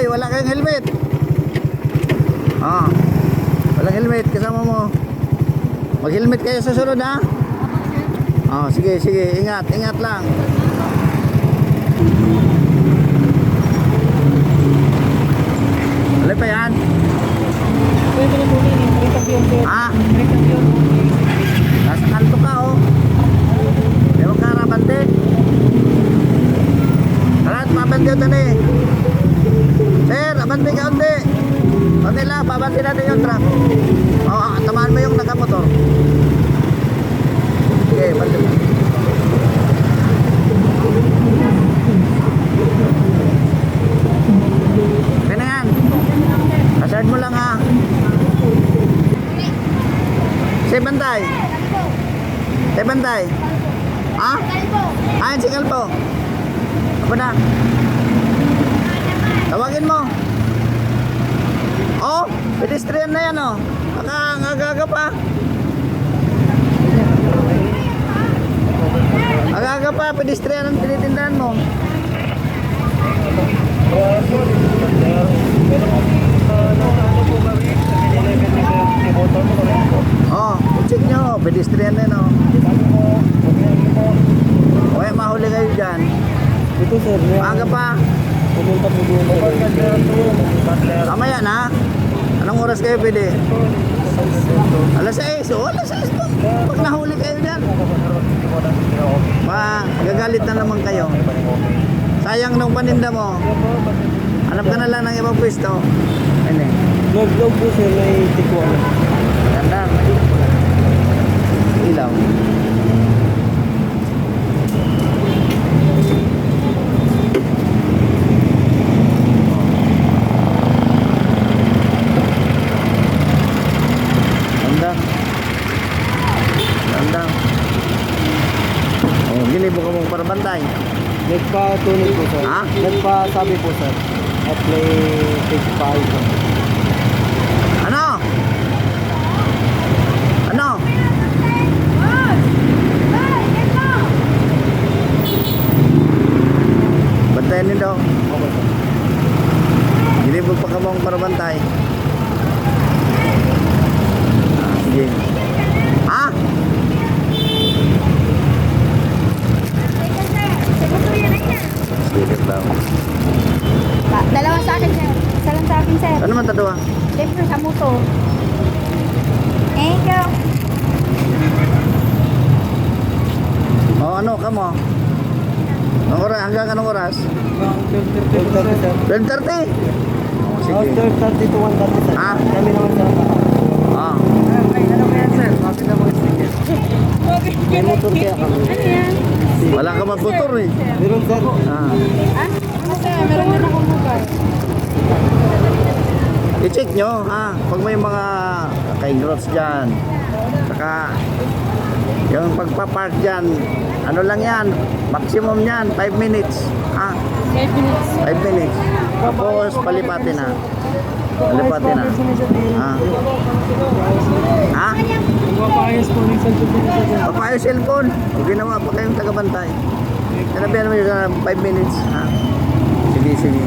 Hoy, wala kayong helmet. Ah. Walang helmet kasama mo. Mag-helmet kayo sa sunod ha. Ah, sige, sige. Ingat, ingat lang. Alay pa yan? Pwede na muna yung interview sir. Ah, Interview. nasa kanto ka oh. Ewan ka rabante. Alat, pabante ito ni. Sir, abante ka undi. Undi lang, pabante natin yung truck. Oo, oh, tamaan mo yung nakamotor. Okay na yan. Kasard mo lang ha. Si Bantay. Si Bantay. Ha? Ah, si Kalpo. Apa na? Tawagin mo. Oh, pedestrian na yan oh. Baka agaga pa. Agaga pa, pedestrian ang tinitindahan mo. Oh, check nyo, pedestrian na yan oh. Okay, mahuli kayo dyan. Ito sir. Maaga pa. Pumunta po doon. Mamaya na. Anong oras kayo pwede? Alas 6. Oh, alas 6 po. Pag nahuli kayo dyan. Magagalit na naman kayo. Sayang nung paninda mo. Hanap ka na lang ng ibang pwesto. Ano. Nag-vlog po sir, may tikwan. Bantay. Nagpa-tuning po sir. Ha? Nagpa-sabi po sir. At may take pa ito. Ano? Ano? Bantayan din daw. Okay sir. Gilibog pa ka mong para bantay. Ah, sige. Ha? Sige daw. Pa- Dalawa sa akin, sir. Isa lang sa akin, sir. Ano man tatuwa? Siyempre, sa moto. Thank you. O ano ka mo? Anong oras? Hanggang anong oras? 12.30 sir. 12.30? Oh, sige. After 30 to 1.30 sir. Ah. Kami naman sir. Ah. Ay, ano kaya sir? Bakit na mga sticker? May motor kaya kami. Wala ka magputor eh. Meron sir. Ah. Ah? Ano, sir? Meron din akong mobile. I-check nyo ha. Pag may mga kaingrots dyan. Saka yung pagpapark dyan. Ano lang yan. Maximum yan. 5 minutes. Ha? 5 minutes. 5 minutes. Tapos palipatin na. Palipatin na. Ha? Ha? Magpapayos po po sir. Papayo cellphone. Huwag ginawa pa kayong tagabantay. Sinabihan mo yun sa 5 minutes. Ha? Sige, sige.